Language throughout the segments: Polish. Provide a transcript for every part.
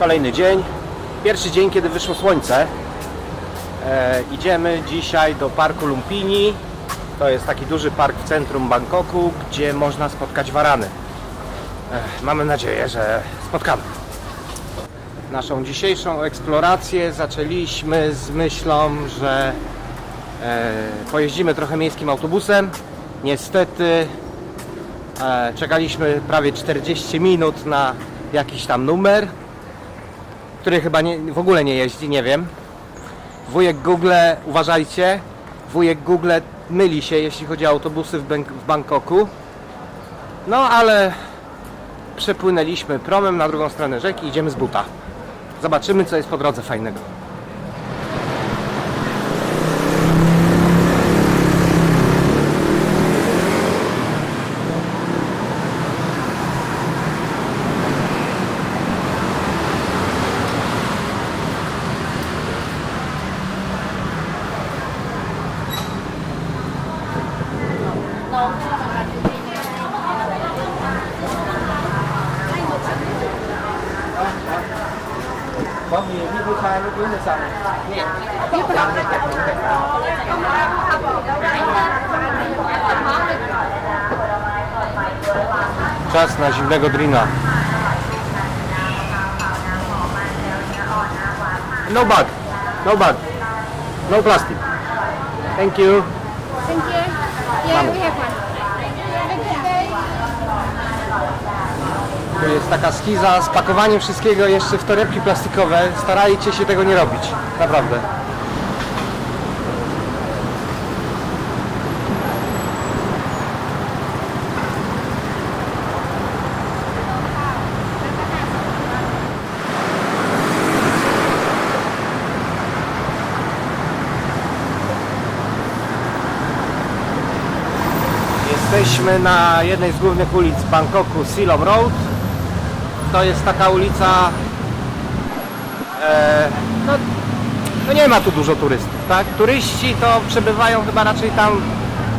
Kolejny dzień. Pierwszy dzień, kiedy wyszło słońce. E, idziemy dzisiaj do parku Lumpini. To jest taki duży park w centrum Bangkoku, gdzie można spotkać warany. E, mamy nadzieję, że spotkamy. Naszą dzisiejszą eksplorację zaczęliśmy z myślą, że e, pojeździmy trochę miejskim autobusem. Niestety e, czekaliśmy prawie 40 minut na jakiś tam numer, który chyba nie, w ogóle nie jeździ, nie wiem. Wujek Google, uważajcie, wujek Google myli się, jeśli chodzi o autobusy w, w Bangkoku. No ale przepłynęliśmy promem na drugą stronę rzeki, idziemy z buta. Zobaczymy, co jest po drodze fajnego. Có gì với cô khai nó cứ là sao? Czas na zimnego drina. No bug. No bug. No plastic. Thank you. Thank you. Yeah, we have one. Tu jest taka skiza z pakowaniem wszystkiego jeszcze w torebki plastikowe. Starajcie się tego nie robić. Naprawdę. Jesteśmy na jednej z głównych ulic Bangkoku, Silom Road. To jest taka ulica. E, no, no nie ma tu dużo turystów, tak? Turyści to przebywają chyba raczej tam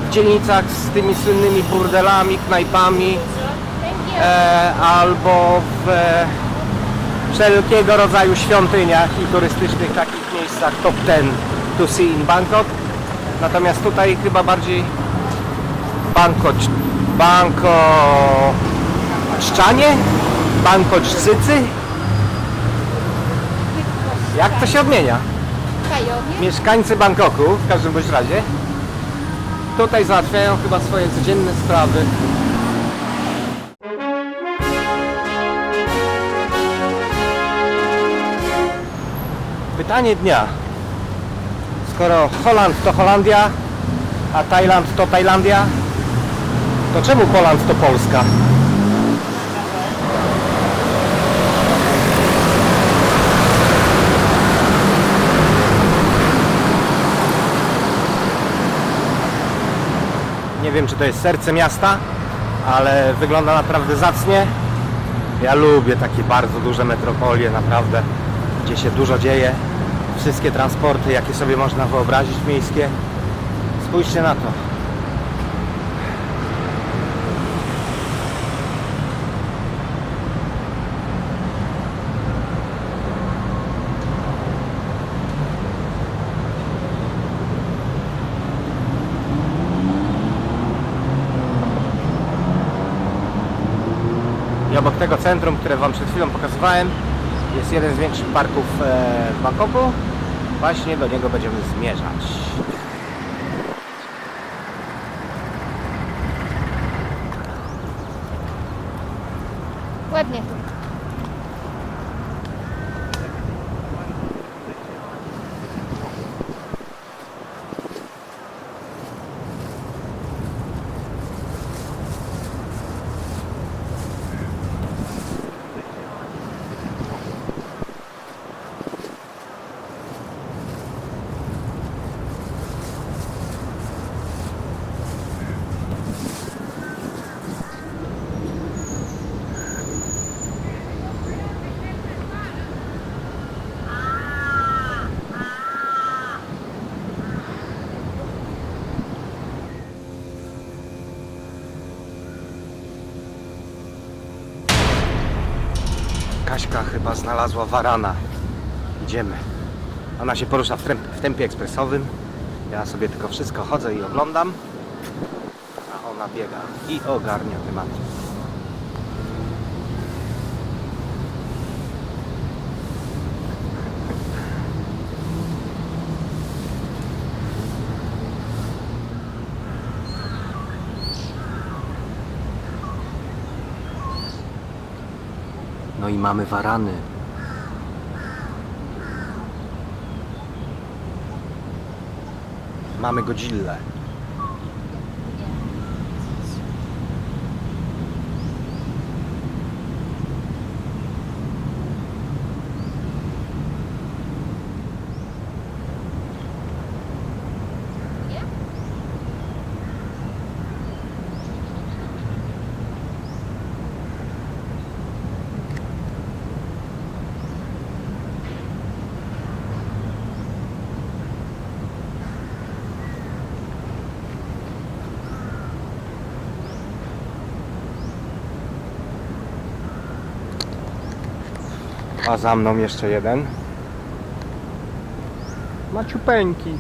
w dzielnicach z tymi słynnymi burdelami, knajpami e, albo w e, wszelkiego rodzaju świątyniach i turystycznych takich miejscach top 10 to see in Bangkok. Natomiast tutaj chyba bardziej Bangkok, Bangko Szczanie? Bangkoczcycy? Jak to się odmienia? Mieszkańcy Bangkoku, w każdym bądź razie, tutaj załatwiają chyba swoje codzienne sprawy. Pytanie dnia. Skoro Holand to Holandia, a Tajland to Tajlandia, to czemu Poland to Polska? Nie wiem, czy to jest serce miasta, ale wygląda naprawdę zacnie. Ja lubię takie bardzo duże metropolie, naprawdę, gdzie się dużo dzieje. Wszystkie transporty, jakie sobie można wyobrazić miejskie. Spójrzcie na to. I obok tego centrum, które Wam przed chwilą pokazywałem, jest jeden z większych parków e, w Bangkoku. Właśnie do niego będziemy zmierzać. Kaśka chyba znalazła warana. Idziemy. Ona się porusza w, w tempie ekspresowym. Ja sobie tylko wszystko chodzę i oglądam. A ona biega i ogarnia temat. I mamy warany. Mamy Godzillę. A za mną jeszcze jeden. Maciupeńki.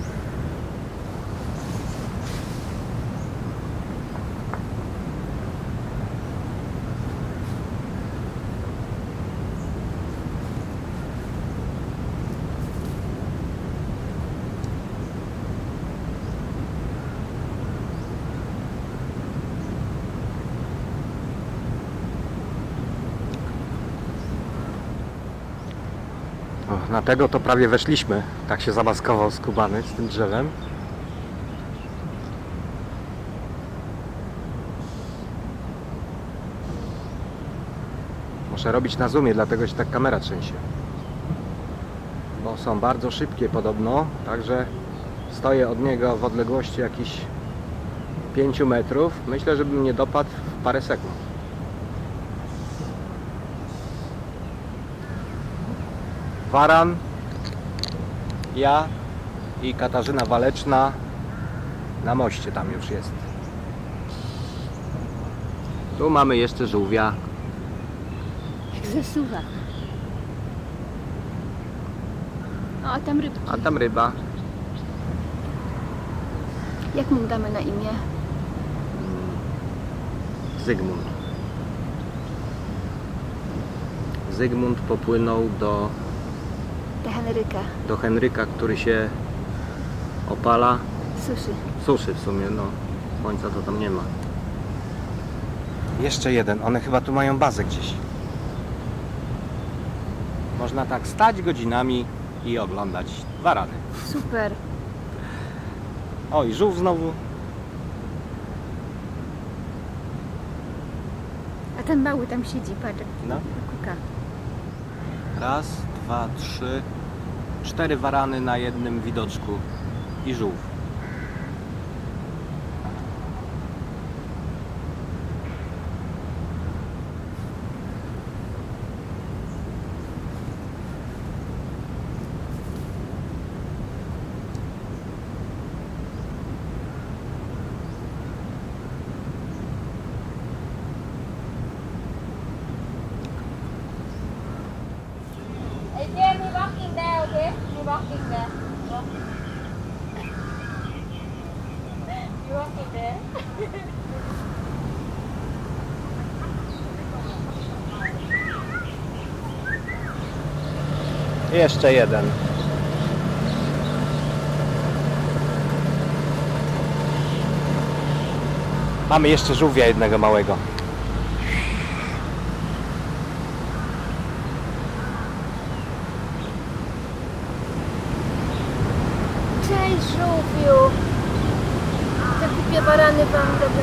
O, na tego to prawie weszliśmy. Tak się zamaskował skubany z tym drzewem. Muszę robić na zoomie, dlatego się tak kamera trzęsie. Bo są bardzo szybkie podobno, także stoję od niego w odległości jakichś 5 metrów. Myślę, żebym nie dopadł w parę sekund. Waran, ja i Katarzyna Waleczna na moście tam już jest. Tu mamy jeszcze żółwia. Zesuwa. A tam rybki. A tam ryba. Jak mu damy na imię? Zygmunt. Zygmunt popłynął do, Ta Henryka. do Henryka, który się opala. Suszy. Suszy w sumie, no. Słońca to tam nie ma. Jeszcze jeden. One chyba tu mają bazę gdzieś. Można tak stać godzinami i oglądać warany. Super. O, i żółw znowu. A ten mały tam siedzi, patrz. No. Kuka. Raz, dwa, trzy, cztery warany na jednym widoczku i żółw. Hey, Jen, we walking there, okay? We walking there. Walk. You walking there? Jeszcze jeden. Mamy jeszcze żółwia jednego małego.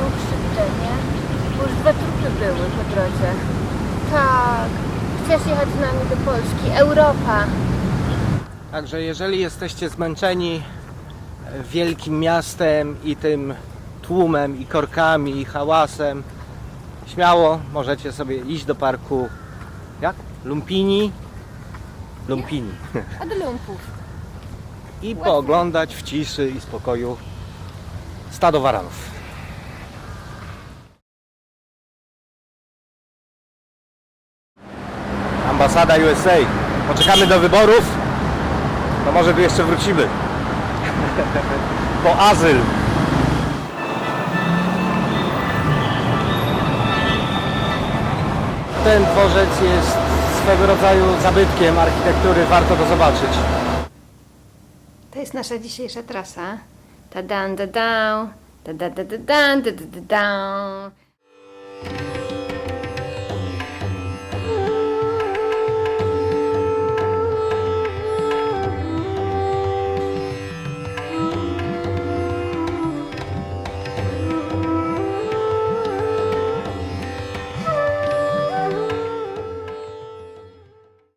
Wam robią krzywdę, nie? Bo już dwa trupy były po drodze. Tak. Chcesz jechać z nami do Polski? Europa. Także jeżeli jesteście zmęczeni e, wielkim miastem i tym tłumem i korkami i hałasem, śmiało możecie sobie iść do parku jak? Lumpini? Lumpini. A do lumpów. I pooglądać w ciszy i spokoju stado waranów. Ambasada USA. Poczekamy do wyborów, to może tu jeszcze wrócimy. Po azyl. Ten dworzec jest swego rodzaju zabytkiem architektury, warto go zobaczyć. To jest nasza dzisiejsza trasa. Ta dan da dan, da da da da dan, da da da.